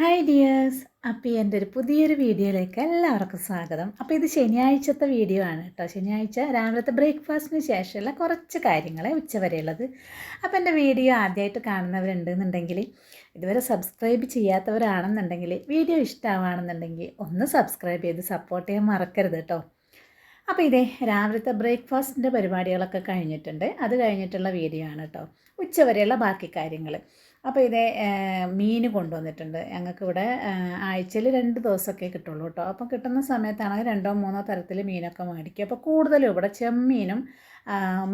Hi dears അപ്പോൾ എന്റെ ഒരു പുതിയൊരു വീഡിയോയിലേക്ക് എല്ലാവർക്കും സ്വാഗതം. അപ്പോൾ ഇത് ശനിയാഴ്ചത്തെ വീഡിയോ ആണ് കേട്ടോ. ശനിയാഴ്ച രാവിലത്തെ ബ്രേക്ക്ഫാസ്റ്റിന് ശേഷമുള്ള കുറച്ച് കാര്യങ്ങളെ ഉച്ചവരെയുള്ളത്. അപ്പോൾ എന്റെ വീഡിയോ ആദ്യമായിട്ട് കാണുന്നവരുണ്ടെന്നുണ്ടെങ്കിൽ ഇതുവരെ സബ്സ്ക്രൈബ് ചെയ്യാത്തവരാണെന്നുണ്ടെങ്കിൽ വീഡിയോ ഇഷ്ടമാണെന്നുണ്ടെങ്കിൽ ഒന്ന് സബ്സ്ക്രൈബ് ചെയ്ത് സപ്പോർട്ട് ചെയ്യാൻ മറക്കരുത് കേട്ടോ. അപ്പോൾ ഇതേ രാവിലത്തെ ബ്രേക്ക്ഫാസ്റ്റിന്റെ പരിപാടികളൊക്കെ കഴിഞ്ഞിട്ടുണ്ട്. അത് കഴിഞ്ഞിട്ടുള്ള വീഡിയോ ആണ് കേട്ടോ. ഉച്ചവരെയുള്ള ബാക്കി കാര്യങ്ങൾ അപ്പോൾ ഇതേ മീൻ കൊണ്ടുവന്നിട്ടുണ്ട്. ഞങ്ങൾക്കിവിടെ ആഴ്ചയിൽ രണ്ട് ദിവസമൊക്കെ കിട്ടുള്ളൂ കേട്ടോ. അപ്പോൾ കിട്ടുന്ന സമയത്താണെങ്കിൽ രണ്ടോ മൂന്നോ തരത്തിൽ മീനൊക്കെ മേടിക്കും. അപ്പോൾ കൂടുതലും ഇവിടെ ചെമ്മീനും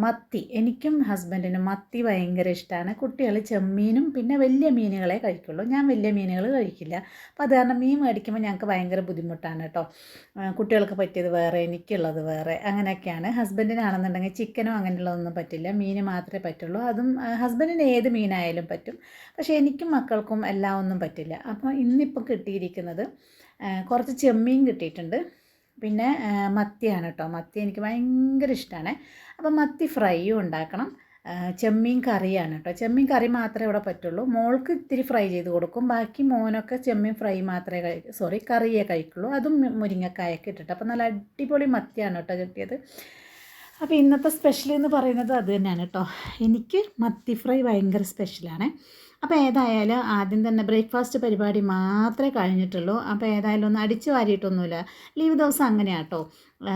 മത്തി. എനിക്കും ഹസ്ബൻഡിനും മത്തി ഭയങ്കര ഇഷ്ടമാണ് കുട്ടികൾ ചെമ്മീനും പിന്നെ വലിയ മീനുകളെ കഴിക്കുള്ളൂ. ഞാൻ വലിയ മീനുകൾ കഴിക്കില്ല. അപ്പോൾ അത് കാരണം മീൻ മേടിക്കുമ്പോൾ ഞങ്ങൾക്ക് ഭയങ്കര ബുദ്ധിമുട്ടാണ് കേട്ടോ. കുട്ടികൾക്ക് പറ്റിയത് വേറെ എനിക്കുള്ളത് വേറെ. അങ്ങനെയൊക്കെയാണ്. ഹസ്ബൻഡിനാണെന്നുണ്ടെങ്കിൽ ചിക്കനോ അങ്ങനെയുള്ളതൊന്നും പറ്റില്ല. മീൻ മാത്രമേ പറ്റുള്ളൂ. അതും ഹസ്ബൻഡിന് ഏത് മീനായാലും പറ്റും. പക്ഷേ എനിക്കും മക്കൾക്കും എല്ലാം ഒന്നും പറ്റില്ല. അപ്പോൾ ഇന്നിപ്പോൾ കിട്ടിയിരിക്കുന്നത് കുറച്ച് ചെമ്മീൻ കിട്ടിയിട്ടുണ്ട്. പിന്നെ മത്തിയാണ് കേട്ടോ മത്തി എനിക്ക് ഭയങ്കര ഇഷ്ടമാണ് അപ്പം മത്തി ഫ്രൈയും ഉണ്ടാക്കണം. ചെമ്മീൻ കറിയാണ് കേട്ടോ ചെമ്മീൻ കറി മാത്രമേ ഇവിടെ പറ്റുള്ളൂ. മോൾക്ക് ഇത്തിരി ഫ്രൈ ചെയ്ത് കൊടുക്കും. ബാക്കി മോനൊക്കെ ചെമ്മീൻ ഫ്രൈ മാത്രമേ കഴി സോറി കറിയേ കഴിക്കുള്ളൂ. അതും മുരിങ്ങക്കായൊക്കെ ഇട്ടിട്ട്. അപ്പോൾ നല്ല അടിപൊളി മത്തിയാണ് കേട്ടോ കിട്ടിയത്. അപ്പോൾ ഇന്നത്തെ സ്പെഷ്യൽ എന്ന് പറയുന്നത് അത് തന്നെയാണ് കേട്ടോ എനിക്ക് മത്തി ഫ്രൈ ഭയങ്കര സ്പെഷ്യലാണ് അപ്പോൾ ഏതായാലും ആദ്യം തന്നെ ബ്രേക്ക്ഫാസ്റ്റ് പരിപാടി മാത്രമേ കഴിഞ്ഞിട്ടുള്ളൂ. അപ്പോൾ ഏതായാലും ഒന്ന് അടിച്ചു വാരിയിട്ടൊന്നുമില്ല. ലീവ് ദിവസം അങ്ങനെയാട്ടോ.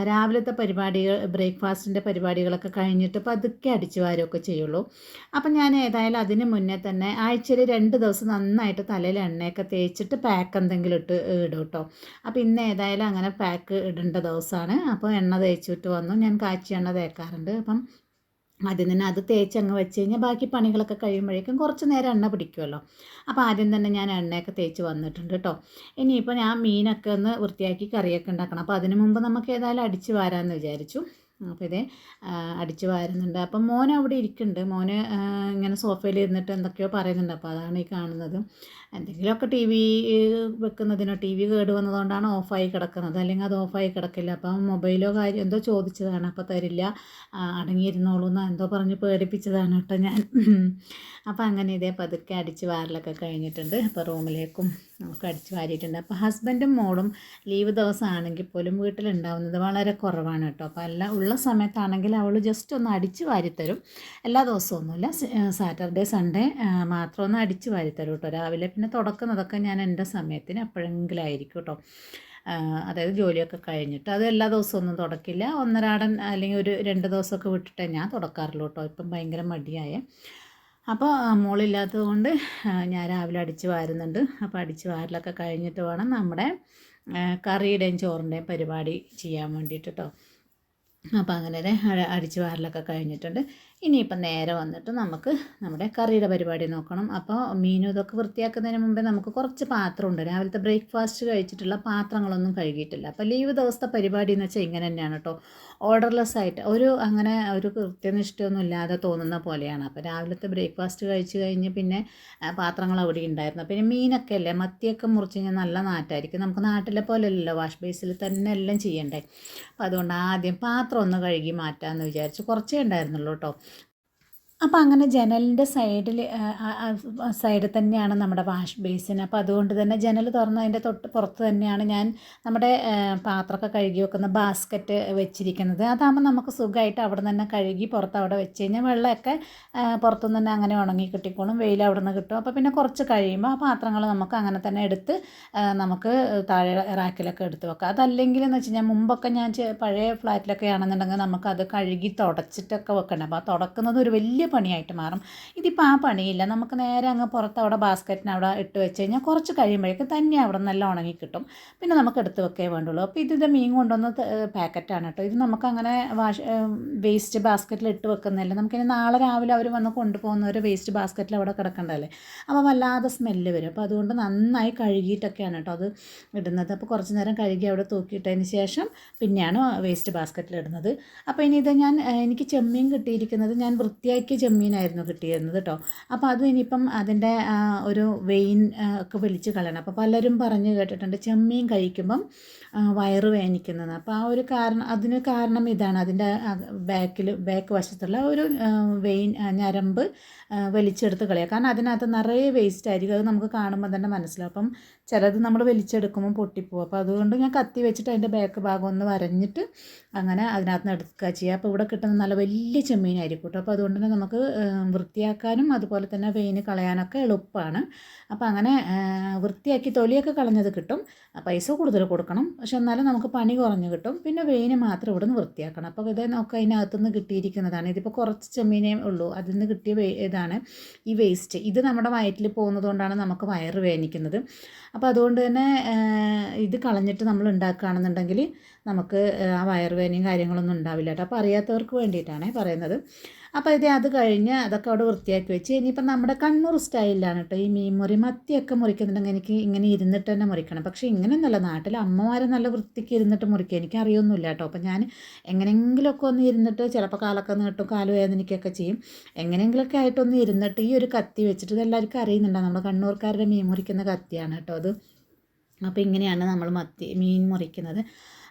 രാവിലത്തെ പരിപാടികൾ ബ്രേക്ക്ഫാസ്റ്റിന്റെ പരിപാടികളൊക്കെ കഴിഞ്ഞിട്ട് പതുക്കെ അടിച്ചു വാരുമൊക്കെ ചെയ്യുള്ളൂ. അപ്പം ഞാൻ ഏതായാലും അതിന് മുന്നേ തന്നെ ആഴ്ചയിൽ രണ്ട് ദിവസം നന്നായിട്ട് തലയിൽ എണ്ണയൊക്കെ തേച്ചിട്ട് പാക്ക് എന്തെങ്കിലും ഇട്ട് ഇടും കേട്ടോ അപ്പോൾ ഇന്ന് ഏതായാലും അങ്ങനെ പാക്ക് ഇടേണ്ട ദിവസമാണ്. അപ്പോൾ എണ്ണ തേച്ചിട്ട് വന്നു. ഞാൻ കാച്ചി എണ്ണ തേക്കാറുണ്ട്. അപ്പം ആദ്യം തന്നെ അത് തേച്ച് അങ്ങ് വെച്ച് കഴിഞ്ഞാൽ ബാക്കി പണികളൊക്കെ കഴിയുമ്പോഴേക്കും കുറച്ച് നേരം എണ്ണ പിടിക്കുമല്ലോ അപ്പോൾ ആദ്യം തന്നെ ഞാൻ എണ്ണയൊക്കെ തേച്ച് വന്നിട്ടുണ്ട് കേട്ടോ ഇനിയിപ്പോൾ ഞാൻ മീനൊക്കെ ഒന്ന് വൃത്തിയാക്കി കറിയൊക്കെ ഉണ്ടാക്കണം. അപ്പോൾ അതിന് മുമ്പ് നമുക്ക് ഏതായാലും അടിച്ച് വാരാമെന്ന് വിചാരിച്ചു. അപ്പോൾ ഇതേ അടിച്ച് വാരുന്നുണ്ട്. അപ്പം മോൻ അവിടെ ഇരിക്കുന്നുണ്ട്. മോന് ഇങ്ങനെ സോഫയിൽ ഇരുന്നിട്ട് എന്തൊക്കെയോ പറയുന്നുണ്ട്. അപ്പോൾ അതാണ് ഈ കാണുന്നത്. എന്തെങ്കിലുമൊക്കെ ടി വി വെക്കുന്നതിനോ ടി വി കേട് വന്നതുകൊണ്ടാണ് ഓഫായി കിടക്കുന്നത്. അല്ലെങ്കിൽ അത് ഓഫായി കിടക്കില്ല. അപ്പം മൊബൈലോ കാര്യം എന്തോ ചോദിച്ചതാണ്. അപ്പോൾ തരില്ല. അടങ്ങിയിരുന്നോളൂ എന്ന് എന്തോ പറഞ്ഞ് പേടിപ്പിച്ചതാണ് കേട്ടോ ഞാൻ. അപ്പോൾ അങ്ങനെ ഇതേ പതുക്കെ അടിച്ച് വാരലൊക്കെ കഴിഞ്ഞിട്ടുണ്ട്. അപ്പോൾ റൂമിലേക്കും നമുക്ക് അടിച്ചു വാരിയിട്ടുണ്ട്. അപ്പോൾ ഹസ്ബൻഡും മോളും ലീവ് ദിവസമാണെങ്കിൽ പോലും വീട്ടിലുണ്ടാവുന്നത് വളരെ കുറവാണ് കേട്ടോ. അപ്പോൾ എല്ലാം ഉള്ള സമയത്താണെങ്കിൽ അവൾ ജസ്റ്റ് ഒന്ന് അടിച്ചു വാരിത്തരും. എല്ലാ ദിവസമൊന്നുമില്ല സാറ്റർഡേ സൺഡേ മാത്രം ഒന്ന് അടിച്ച് വാരിത്തരും കേട്ടോ. രാവിലെ പിന്നെ തുടക്കുന്നതൊക്കെ ഞാൻ എന്റെ സമയത്തിന് എപ്പോഴെങ്കിലും ആയിരിക്കും കേട്ടോ. അതായത് ജോലിയൊക്കെ കഴിഞ്ഞിട്ട്. അത് എല്ലാ ദിവസവും ഒന്നും തുടക്കില്ല. ഒന്നരാടൻ അല്ലെങ്കിൽ ഒരു രണ്ട് ദിവസമൊക്കെ വിട്ടിട്ടേ ഞാൻ തുടക്കാറുള്ളൂ കേട്ടോ. ഇപ്പം ഭയങ്കര മടിയായ. അപ്പോൾ മോളില്ലാത്തത് കൊണ്ട് ഞാൻ രാവിലെ അടിച്ച് വാരുന്നുണ്ട്. അപ്പോൾ അടിച്ച് വാരലൊക്കെ കഴിഞ്ഞിട്ട് വേണം നമ്മുടെ കറിയുടെയും ചോറിന്റെയും പരിപാടി ചെയ്യാൻ വേണ്ടിയിട്ട് കേട്ടോ അപ്പോൾ അങ്ങനെ അടിച്ച് വാരലൊക്കെ കഴിഞ്ഞിട്ടുണ്ട്. ഇനിയിപ്പം നേരെ വന്നിട്ട് നമുക്ക് നമ്മുടെ കറിയുടെ പരിപാടി നോക്കണം. അപ്പോൾ മീനും ഇതൊക്കെ വൃത്തിയാക്കുന്നതിന് മുമ്പേ നമുക്ക് കുറച്ച് പാത്രമുണ്ട്. രാവിലത്തെ ബ്രേക്ക്ഫാസ്റ്റ് കഴിച്ചിട്ടുള്ള പാത്രങ്ങളൊന്നും കഴുകിയിട്ടില്ല. അപ്പോൾ ലീവ് ദിവസത്തെ പരിപാടി എന്ന് വെച്ചാൽ ഇങ്ങനെ തന്നെയാണ് കേട്ടോ. ഓർഡർലെസ് ആയിട്ട് ഒരു അങ്ങനെ ഒരു കൃത്യനിഷ്ഠയൊന്നും ഇല്ലാതെ തോന്നുന്ന പോലെയാണ്. അപ്പോൾ രാവിലത്തെ ബ്രേക്ക്ഫാസ്റ്റ് കഴിച്ച് കഴിഞ്ഞ് പിന്നെ പാത്രങ്ങൾ അവിടെ ഉണ്ടായിരുന്നു. പിന്നെ മീനൊക്കെ അല്ലേ? മത്തിയൊക്കെ മുറിച്ച് കഴിഞ്ഞാൽ നല്ല നാറ്റായിരിക്കും. നമുക്ക് നാട്ടിലെ പോലെ അല്ലല്ലോ. വാഷ് ബേസിൽ തന്നെ എല്ലാം ചെയ്യണ്ടേ. അപ്പോൾ അതുകൊണ്ട് ആദ്യം പാത്രം ഒന്ന് കഴുകി മാറ്റാമെന്ന് വിചാരിച്ച്. കുറച്ചേ ഉണ്ടായിരുന്നുള്ളൂ കേട്ടോ. അപ്പോൾ അങ്ങനെ ജനലിന്റെ സൈഡിൽ സൈഡിൽ തന്നെയാണ് നമ്മുടെ വാഷ് ബേസിൻ. അപ്പോൾ അതുകൊണ്ട് തന്നെ ജനൽ തുറന്ന് അതിന്റെ തൊട്ട് പുറത്ത് തന്നെയാണ് ഞാൻ നമ്മുടെ പാത്രമൊക്കെ കഴുകി വെക്കുന്ന ബാസ്ക്കറ്റ് വെച്ചിരിക്കുന്നത്. അതാകുമ്പോൾ നമുക്ക് സുഖമായിട്ട് അവിടെ തന്നെ കഴുകി പുറത്ത് അവിടെ വെച്ച് കഴിഞ്ഞാൽ വെള്ളമൊക്കെ പുറത്തുനിന്ന് തന്നെ അങ്ങനെ ഉണങ്ങി കിട്ടിക്കോളും. വെയിൽ അവിടെ നിന്ന് കിട്ടും. അപ്പോൾ പിന്നെ കുറച്ച് കഴിയുമ്പോൾ ആ പാത്രങ്ങൾ നമുക്ക് അങ്ങനെ തന്നെ എടുത്ത് നമുക്ക് താഴെ റാക്കിലൊക്കെ എടുത്ത് വെക്കാം. അതല്ലെങ്കിൽ എന്ന് വെച്ച് കഴിഞ്ഞാൽ മുമ്പൊക്കെ ഞാൻ പഴയ ഫ്ലാറ്റിലൊക്കെ ആണെന്നുണ്ടെങ്കിൽ നമുക്കത് കഴുകി തുടച്ചിട്ടൊക്കെ വെക്കണം. അപ്പോൾ ആ തുടക്കുന്നത് ഒരു വലിയ പണിയായിട്ട് മാറും. ഇതിപ്പോൾ ആ പണിയില്ല. നമുക്ക് നേരെ അങ്ങ് പുറത്ത് അവിടെ ബാസ്ക്കറ്റിന് അവിടെ ഇട്ട് വെച്ച് കഴിഞ്ഞാൽ കുറച്ച് കഴിയുമ്പോഴേക്കും തന്നെ അവിടെ നല്ല ഉണങ്ങി കിട്ടും. പിന്നെ നമുക്ക് എടുത്ത് വെക്കേ വേണ്ടുള്ളൂ. അപ്പോൾ ഇത് മീൻ കൊണ്ടുവന്ന പാക്കറ്റാണ് കേട്ടോ. ഇത് നമുക്കങ്ങനെ വാഷ് വേസ്റ്റ് ബാസ്ക്കറ്റിൽ ഇട്ട് വെക്കുന്നില്ല നമുക്കിനി നാളെ രാവിലെ അവർ വന്ന് കൊണ്ടുപോകുന്ന ഒരു വേസ്റ്റ് ബാസ്ക്കറ്റിൽ അവിടെ കിടക്കണ്ടല്ലേ അപ്പോൾ വല്ലാതെ സ്മെല്ല് വരും. അപ്പോൾ അതുകൊണ്ട് നന്നായി കഴുകിയിട്ടൊക്കെയാണ് കേട്ടോ അത് ഇടുന്നത്. അപ്പോൾ കുറച്ച് നേരം കഴുകി അവിടെ തൂക്കിയിട്ടതിന് ശേഷം പിന്നെയാണ് വേസ്റ്റ് ബാസ്ക്കറ്റിൽ ഇടുന്നത്. അപ്പോൾ ഇനി ഇത് ഞാൻ എനിക്ക് ചെമ്മീൻ കിട്ടിയിരിക്കുന്നത് ഞാൻ വൃത്തിയാക്കി ചെമ്മീനായിരുന്നു കിട്ടിയിരുന്നത് കേട്ടോ അപ്പോൾ അത് ഇനിയിപ്പം അതിന്റെ ഒരു വെയിൻ ഒക്കെ വലിച്ച് കളയണം. അപ്പോൾ പലരും പറഞ്ഞു കേട്ടിട്ടുണ്ട് ചെമ്മീൻ കഴിക്കുമ്പം വയറ് വേനിക്കുന്നത്. അപ്പോൾ ആ ഒരു കാരണം അതിന് കാരണം ഇതാണ്. അതിന്റെ ബാക്കിൽ ബാക്ക് വശത്തുള്ള ഒരു വെയിൻ ഞരമ്പ് വലിച്ചെടുത്ത് കളയുക കാരണം അതിനകത്ത് നിറയെ വേസ്റ്റ് ആയിരിക്കും. അത് നമുക്ക് കാണുമ്പോൾ തന്നെ മനസ്സിലാവും. അപ്പം ചിലത് നമ്മൾ വലിച്ചെടുക്കുമ്പോൾ പൊട്ടിപ്പോവും. അപ്പോൾ അതുകൊണ്ട് ഞാൻ കത്തി വെച്ചിട്ട് അതിന്റെ ബാക്ക് ഭാഗം ഒന്ന് വരഞ്ഞിട്ട് അങ്ങനെ അതിനകത്ത് നിന്ന് എടുക്കുക ചെയ്യുക. അപ്പോൾ ഇവിടെ കിട്ടുന്ന നല്ല വലിയ ചെമ്മീനായിരിക്കും കേട്ടോ. അപ്പോൾ അതുകൊണ്ട് തന്നെ നമുക്ക് വൃത്തിയാക്കാനും അതുപോലെ തന്നെ വെയിന് കളയാനൊക്കെ എളുപ്പമാണ്. അപ്പോൾ അങ്ങനെ വൃത്തിയാക്കി തൊലിയൊക്കെ കളഞ്ഞത് കിട്ടും. പൈസ കൂടുതൽ കൊടുക്കണം. പക്ഷെ എന്നാലും നമുക്ക് പണി കുറഞ്ഞ് കിട്ടും. പിന്നെ വെയിന് മാത്രം ഇവിടെ നിന്ന് വൃത്തിയാക്കണം. അപ്പോൾ ഇത് നമുക്ക് അതിനകത്തുനിന്ന് കിട്ടിയിരിക്കുന്നതാണ്. ഇതിപ്പോൾ കുറച്ച് ചെമ്മീനേ ഉള്ളൂ. അതിൽ നിന്ന് കിട്ടിയ ഇതാണ് ഈ വേസ്റ്റ് ഇത് നമ്മുടെ വയറ്റിൽ പോകുന്നതുകൊണ്ടാണ് നമുക്ക് വയറ് വേദനിക്കുന്നത് അപ്പോൾ അതുകൊണ്ട് തന്നെ ഇത് കളഞ്ഞിട്ട് നമ്മൾ ഉണ്ടാക്കുകയാണെന്നുണ്ടെങ്കിൽ നമുക്ക് ആ വയറുവേദനയും കാര്യങ്ങളൊന്നും ഉണ്ടാവില്ല കേട്ടോ. അപ്പോൾ അറിയാത്തവർക്ക് വേണ്ടിയിട്ടാണ് പറയുന്നത്. അപ്പോൾ ഇത് അത് കഴിഞ്ഞ് അതൊക്കെ അവിടെ വൃത്തിയാക്കി വെച്ച് ഇനിയിപ്പം നമ്മുടെ കണ്ണൂർ സ്റ്റൈലിലാണ് കേട്ടോ. ഈ മീൻ മുറി മത്തിയൊക്കെ മുറിക്കുന്നുണ്ടെങ്കിൽ എനിക്ക് ഇങ്ങനെ ഇരുന്നിട്ട് തന്നെ മുറിക്കണം. പക്ഷേ ഇങ്ങനെയൊന്നുമല്ല നാട്ടിൽ അമ്മമാരെ നല്ല വൃത്തിക്ക് ഇരുന്നിട്ട് മുറിക്കുക എനിക്ക് അറിയൊന്നുമില്ല കേട്ടോ. അപ്പോൾ ഞാൻ എങ്ങനെയെങ്കിലുമൊക്കെ ഒന്ന് ഇരുന്നിട്ട് ചിലപ്പോൾ കാലൊക്കെ നീട്ടും കാൽ വേദനയ്ക്കൊക്കെ ചെയ്യും. എങ്ങനെയെങ്കിലുമൊക്കെ ആയിട്ടൊന്ന് ഇരുന്നിട്ട് ഈ ഒരു കത്തി വെച്ചിട്ട് ഇത് എല്ലാവർക്കും അറിയുന്നുണ്ടാവും നമ്മുടെ കണ്ണൂർക്കാരുടെ മീൻ മുറിക്കുന്ന കത്തിയാണ് കേട്ടോ അത്. അപ്പോൾ ഇങ്ങനെയാണ് നമ്മൾ മത്തി മീൻ മുറിക്കുന്നത്.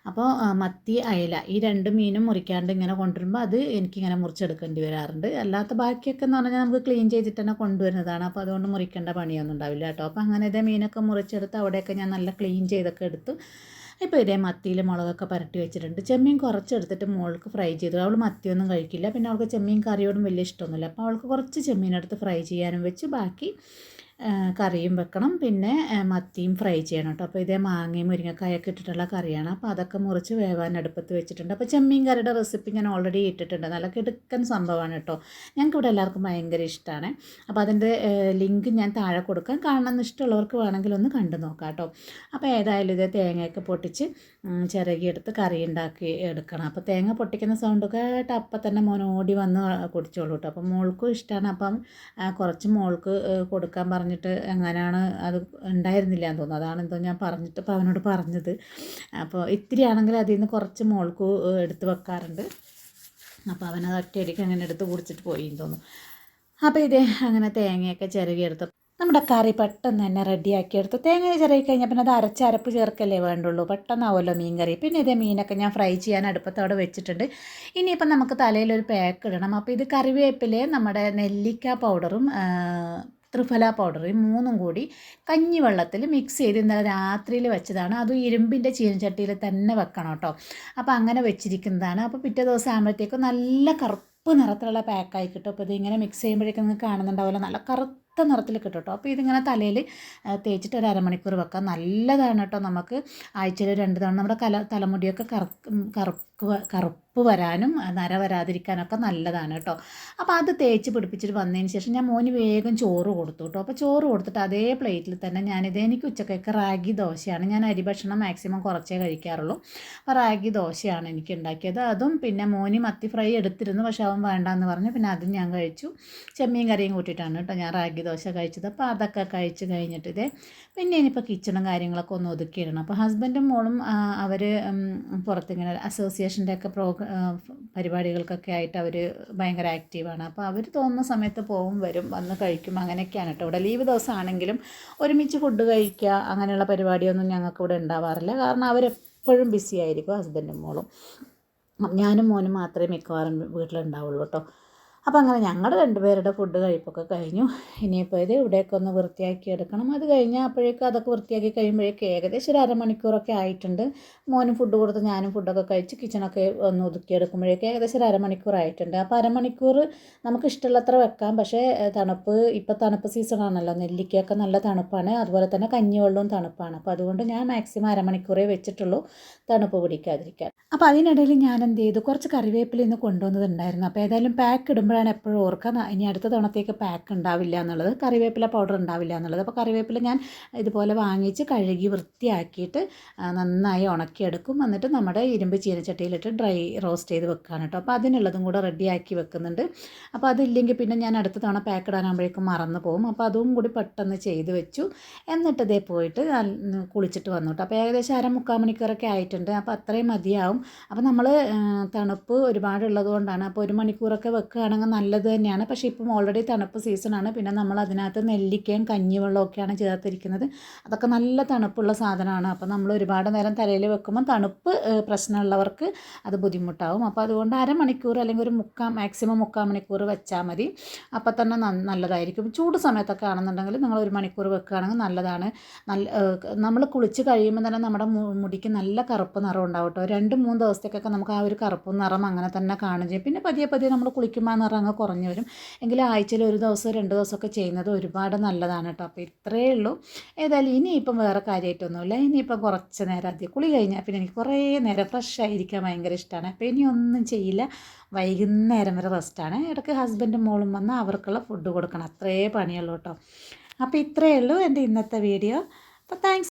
അപ്പോൾ മത്തി അയല ഈ രണ്ട് മീനും മുറിക്കാണ്ട് ഇങ്ങനെ കൊണ്ടുവരുമ്പോൾ അത് എനിക്കിങ്ങനെ മുറിച്ചെടുക്കേണ്ടി വരാറുണ്ട്. അല്ലാത്ത ബാക്കിയൊക്കെ എന്ന് പറഞ്ഞാൽ നമുക്ക് ക്ലീൻ ചെയ്തിട്ട് തന്നെ കൊണ്ടുവരുന്നതാണ്. അപ്പോൾ അതുകൊണ്ട് മുറിക്കേണ്ട പണിയൊന്നും ഉണ്ടാവില്ല കേട്ടോ. അപ്പോൾ അങ്ങനെ ഇതേ മീനൊക്കെ മുറിച്ചെടുത്ത് അവിടെയൊക്കെ ഞാൻ നല്ല ക്ലീൻ ചെയ്തൊക്കെ എടുത്തു. ഇപ്പോൾ ഇതേ മത്തിയിൽ മുളകൊക്കെ പുരട്ടി വെച്ചിട്ടുണ്ട്. ചെമ്മീൻ കുറച്ചെടുത്തിട്ട് മോൾക്ക് ഫ്രൈ ചെയ്തു. അവൾ മത്തിയൊന്നും കഴിക്കില്ല. പിന്നെ അവൾക്ക് ചെമ്മീൻ കറിയോടും വലിയ ഇഷ്ടമൊന്നുമില്ല. അപ്പോൾ അവൾക്ക് കുറച്ച് ചെമ്മീൻ എടുത്ത് ഫ്രൈ ചെയ്യാനും വെച്ച്. ബാക്കി കറിയും വെക്കണം. പിന്നെ മത്തിയും ഫ്രൈ ചെയ്യണം കേട്ടോ അപ്പോൾ ഇതേ മാങ്ങയും മുരിങ്ങക്കായൊക്കെ ഇട്ടിട്ടുള്ള കറിയാണ്. അപ്പോൾ അതൊക്കെ മുറിച്ച് വേവാൻ അടുപ്പത്ത് വെച്ചിട്ടുണ്ട്. അപ്പോൾ ചെമ്മീൻ കറിയുടെ റെസിപ്പി ഞാൻ ഓൾറെഡി ഇട്ടിട്ടുണ്ട്. നല്ല കിടുക്കൻ സംഭവമാണ് കേട്ടോ ഞങ്ങൾക്ക് ഇവിടെ എല്ലാവർക്കും ഭയങ്കര ഇഷ്ടമാണ് അപ്പോൾ അതിന്റെ ലിങ്ക് ഞാൻ താഴെ കൊടുക്കാം. കാണണമെന്ന് ഇഷ്ടമുള്ളവർക്ക് വേണമെങ്കിൽ ഒന്ന് കണ്ടു നോക്കാം കേട്ടോ അപ്പോൾ ഏതായാലും ഇത് തേങ്ങയൊക്കെ പൊട്ടിച്ച് ചിറകിയെടുത്ത് കറി ഉണ്ടാക്കി എടുക്കണം. അപ്പോൾ തേങ്ങ പൊട്ടിക്കുന്ന സൗണ്ടൊക്കെ ആയിട്ട് അപ്പം തന്നെ മോൻ ഓടി വന്ന് കുടിച്ചോളൂ കേട്ടോ അപ്പോൾ മോൾക്കും ഇഷ്ടമാണ് അപ്പം കുറച്ച് മോൾക്ക് കൊടുക്കാൻ കൊടുക്കാൻ പറഞ്ഞിട്ട് എങ്ങനെയാണ് അത് ഉണ്ടായിരുന്നില്ല എന്ന് തോന്നുന്നു. അതാണ് എന്തോ ഞാൻ പറഞ്ഞിട്ട് അപ്പോൾ അവനോട് പറഞ്ഞത്. അപ്പോൾ ഇത്തിരി ആണെങ്കിൽ അതിൽ നിന്ന് കുറച്ച് മോൾക്ക് എടുത്ത് വെക്കാറുണ്ട്. അപ്പോൾ അവനത് ഒറ്റയടിക്ക് അങ്ങനെ എടുത്ത് കുടിച്ചിട്ട് പോയി എന്ന് തോന്നുന്നു. അപ്പോൾ ഇതേ അങ്ങനെ തേങ്ങയൊക്കെ ചിരകിയെടുത്ത് നമ്മുടെ കറി പെട്ടെന്ന് തന്നെ റെഡിയാക്കിയെടുത്ത്. തേങ്ങ ചിരകി കഴിഞ്ഞാൽ പിന്നെ അത് അരച്ചരപ്പ് ചേർക്കല്ലേ വേണ്ടുള്ളൂ. പെട്ടെന്നാവുമല്ലോ മീൻ കറി. പിന്നെ ഇതേ മീനൊക്കെ ഞാൻ ഫ്രൈ ചെയ്യാൻ അടുപ്പത്തോടെ വെച്ചിട്ടുണ്ട്. ഇനിയിപ്പം നമുക്ക് തലയിലൊരു പാക്ക് ഇടണം. അപ്പോൾ ഇത് കറിവേപ്പിലെ നമ്മുടെ നെല്ലിക്ക പൗഡറും ത്രിഫല പൗഡർ ഈ മൂന്നും കൂടി കഞ്ഞിവെള്ളത്തിൽ മിക്സ് ചെയ്ത് ഇന്നലെ രാത്രിയിൽ വെച്ചതാണ്. അതും ഇരുമ്പിന്റെ ചീനച്ചട്ടിയിൽ തന്നെ വെക്കണം കേട്ടോ. അപ്പോൾ അങ്ങനെ വെച്ചിരിക്കുന്നതാണ്. അപ്പോൾ പിറ്റേ ദിവസം ആകുമ്പോഴത്തേക്കും നല്ല കറുപ്പ് നിറത്തിലുള്ള പാക്കായി കിട്ടും. അപ്പോൾ ഇതിങ്ങനെ മിക്സ് ചെയ്യുമ്പോഴേക്കും നിങ്ങൾക്ക് കാണുന്നുണ്ടാവില്ല നല്ല കറുത്ത നിറത്തിൽ കിട്ടും കേട്ടോ. അപ്പോൾ ഇതിങ്ങനെ തലയിൽ തേച്ചിട്ട് ഒരു അരമണിക്കൂർ വെക്കാം. നല്ലതാണ് കേട്ടോ നമുക്ക് ആഴ്ചയിൽ രണ്ട് തവണ നമ്മുടെ കല തലമുടിയൊക്കെ കറുപ്പ് കറുപ്പ് വരാനും നര വരാതിരിക്കാനൊക്കെ നല്ലതാണ് കേട്ടോ. അപ്പോൾ അത് തേച്ച് പിടിപ്പിച്ചിട്ട് വന്നതിന് ശേഷം ഞാൻ മോന് വേഗം ചോറ് കൊടുത്തു കേട്ടോ. അപ്പോൾ ചോറ് കൊടുത്തിട്ട് അതേ പ്ലേറ്റിൽ തന്നെ ഞാനിത് എനിക്ക് ഉച്ചക്കൊക്കെ റാഗി ദോശയാണ്. ഞാൻ അരി ഭക്ഷണം മാക്സിമം കുറച്ചേ കഴിക്കാറുള്ളൂ. അപ്പോൾ റാഗി ദോശയാണ് എനിക്ക് ഉണ്ടാക്കിയത്. അതും പിന്നെ മോന് മത്തി ഫ്രൈ എടുത്തിരുന്നു. പക്ഷെ അവൻ വേണ്ടാന്ന് പറഞ്ഞു. പിന്നെ അതും ഞാൻ കഴിച്ചു. ചെമ്മീൻ കറിയും കൂട്ടിയിട്ടാണ് കേട്ടോ ഞാൻ റാഗി ദോശ കഴിച്ചത്. അപ്പോൾ അതൊക്കെ കഴിച്ച് കഴിഞ്ഞിട്ട് ഇതേ പിന്നെ ഇനിയിപ്പോൾ കിച്ചണും കാര്യങ്ങളൊക്കെ ഒന്ന് ഒതുക്കിയിടണം അപ്പോൾ ഹസ്ബൻഡും മോളും അവർ പുറത്തിങ്ങനെ അസോസിയേഷന്റെ ഒക്കെ പ്രോഗ്ര പരിപാടികൾക്കൊക്കെ ആയിട്ട് അവർ ഭയങ്കര ആക്റ്റീവാണ്. അപ്പോൾ അവർ തോന്നുന്ന സമയത്ത് പോവും വരും വന്ന് കഴിക്കും. അങ്ങനെയൊക്കെയാണ് കേട്ടോ. ഇവിടെ ലീവ് ദിവസമാണെങ്കിലും ഒരുമിച്ച് ഫുഡ് കഴിക്കുക അങ്ങനെയുള്ള പരിപാടിയൊന്നും ഞങ്ങൾക്ക് ഇവിടെ ഉണ്ടാവാറില്ല. കാരണം അവരെപ്പോഴും ബിസി ആയിരിക്കും ഹസ്ബൻഡും മോളും. ഞാനും മോനും മാത്രമേ മിക്കവാറും വീട്ടിലുണ്ടാവുള്ളൂ കേട്ടോ. അപ്പോൾ അങ്ങനെ ഞങ്ങളുടെ രണ്ടുപേരുടെ ഫുഡ് കഴിപ്പൊക്കെ കഴിഞ്ഞു. ഇനിയിപ്പോൾ ഇത് ഇവിടെയൊക്കെ ഒന്ന് വൃത്തിയാക്കി എടുക്കണം. അത് കഴിഞ്ഞാൽ അപ്പോഴേക്കും അതൊക്കെ വൃത്തിയാക്കി കഴിയുമ്പോഴേക്കും ഏകദേശം ഒരു അരമണിക്കൂറൊക്കെ ആയിട്ടുണ്ട്. മോനും ഫുഡ് കൊടുത്ത് ഞാനും ഫുഡൊക്കെ കഴിച്ച് കിച്ചണൊക്കെ ഒന്ന് ഒതുക്കിയെടുക്കുമ്പോഴേക്കും ഏകദേശം ഒരു അരമണിക്കൂർ ആയിട്ടുണ്ട്. അപ്പോൾ അരമണിക്കൂർ നമുക്ക് ഇഷ്ടമുള്ളത്ര വെക്കാം. പക്ഷേ തണുപ്പ് ഇപ്പോൾ തണുപ്പ് സീസണാണല്ലോ നെല്ലിക്കയൊക്കെ നല്ല തണുപ്പാണ്. അതുപോലെ തന്നെ കഞ്ഞിവെള്ളവും തണുപ്പാണ്. അപ്പോൾ അതുകൊണ്ട് ഞാൻ മാക്സിമം അരമണിക്കൂറേ വെച്ചിട്ടുള്ളൂ തണുപ്പ് പിടിക്കാതിരിക്കാൻ. അപ്പോൾ അതിനിടയിൽ ഞാൻ എന്ത് ചെയ്തു? കുറച്ച് കറിവേപ്പില ഇന്ന് കൊണ്ടുവന്നതുണ്ടായിരുന്നു. അപ്പോൾ ഏതായാലും പാക്ക് ഇടുമ്പോഴാണ് എപ്പോഴും ഓർക്കുക. ഇനി അടുത്ത തവണത്തേക്ക് പാക്ക് ഉണ്ടാവില്ല എന്നുള്ളത്. കറിവേപ്പില പൗഡർ ഉണ്ടാവില്ല എന്നുള്ളത്. അപ്പോൾ കറിവേപ്പില ഞാൻ ഇതുപോലെ വാങ്ങിച്ച് കഴുകി വൃത്തിയാക്കിയിട്ട് നന്നായി ഉണക്കിയെടുക്കും. എന്നിട്ട് നമ്മുടെ ഇരുമ്പ് ചീനച്ചട്ടിയിലിട്ട് ഡ്രൈ റോസ്റ്റ് ചെയ്ത് വെക്കുകയാണ് കേട്ടോ. അപ്പോൾ അതിനുള്ളതും കൂടെ റെഡിയാക്കി വെക്കുന്നുണ്ട്. അപ്പോൾ അതില്ലെങ്കിൽ പിന്നെ ഞാൻ അടുത്ത തവണ പാക്ക് ഇടാനാകുമ്പോഴേക്കും മറന്നു പോകും. അപ്പോൾ അതും കൂടി പെട്ടെന്ന് ചെയ്ത് വെച്ചു. എന്നിട്ട് ഇതേ പോയിട്ട് കുളിച്ചിട്ട് വന്നു കേട്ടോ. അപ്പോൾ ഏകദേശം അര മുക്കാൽ മണിക്കൂറൊക്കെ ആയിട്ടുണ്ട്. അപ്പോൾ അത്രയും മതിയാവും. അപ്പോൾ നമ്മൾ തണുപ്പ് ഒരുപാടുള്ളത് കൊണ്ടാണ്. അപ്പോൾ ഒരു മണിക്കൂറൊക്കെ വെക്കുകയാണെങ്കിൽ വെക്കുകയാണെങ്കിൽ നല്ലത് തന്നെയാണ്. പക്ഷേ ഇപ്പം ഓൾറെഡി തണുപ്പ് സീസണാണ് പിന്നെ നമ്മൾ അതിനകത്ത് നെല്ലിക്കയും കഞ്ഞിവെള്ളമൊക്കെയാണ് ചേർത്തിരിക്കുന്നത്. അതൊക്കെ നല്ല തണുപ്പുള്ള സാധനമാണ്. അപ്പോൾ നമ്മൾ ഒരുപാട് നേരം തലയിൽ വെക്കുമ്പോൾ തണുപ്പ് പ്രശ്നമുള്ളവർക്ക് അത് ബുദ്ധിമുട്ടാവും. അപ്പോൾ അതുകൊണ്ട് അരമണിക്കൂർ അല്ലെങ്കിൽ ഒരു മുക്കാൽ മാക്സിമം മുക്കാൽ മണിക്കൂർ വെച്ചാൽ മതി. അപ്പോൾ തന്നെ നല്ലതായിരിക്കും. ചൂട് സമയത്തൊക്കെ ആണെന്നുണ്ടെങ്കിൽ നിങ്ങൾ ഒരു മണിക്കൂർ വെക്കുകയാണെങ്കിൽ നല്ലതാണ്. നല്ല നമ്മൾ കുളിച്ച് കഴിയുമ്പോൾ തന്നെ നമ്മുടെ മുടിക്ക് നല്ല കറുപ്പ് നിറം ഉണ്ടാവും കേട്ടോ. രണ്ട് മൂന്ന് ദിവസത്തേക്കൊക്കെ നമുക്ക് ആ ഒരു കറുപ്പ് നിറം അങ്ങനെ തന്നെ കാണുകയും പിന്നെ പതിയെ പതിയെ നമ്മൾ കുളിക്കുമ്പോൾ ആ അങ്ങ് കുറഞ്ഞു വരും എങ്കിലും ആഴ്ചയിൽ ഒരു ദിവസം രണ്ട് ദിവസമൊക്കെ ചെയ്യുന്നത് ഒരുപാട് നല്ലതാണ് കേട്ടോ. അപ്പോൾ ഇത്രയേ ഉള്ളൂ. ഏതായാലും ഇനിയിപ്പം വേറെ കാര്യമായിട്ടൊന്നുമില്ല. ഇനിയിപ്പം കുറച്ച് നേരം അധികം കുളി കഴിഞ്ഞാൽ പിന്നെ എനിക്ക് കുറേ നേരം ഫ്രഷ് ആയിരിക്കാൻ ഭയങ്കര ഇഷ്ടമാണ്. അപ്പോൾ ഇനിയൊന്നും ചെയ്യില്ല. വൈകുന്നേരം വരെ റെസ്റ്റാണ് ഇടയ്ക്ക് ഹസ്ബൻഡും മോളും വന്ന് അവർക്കുള്ള ഫുഡ് കൊടുക്കണം. അത്രേ പണിയുള്ളൂ കേട്ടോ. അപ്പോൾ ഇത്രയേ ഉള്ളൂ എന്റെ ഇന്നത്തെ വീഡിയോ അപ്പോൾ താങ്ക്സ്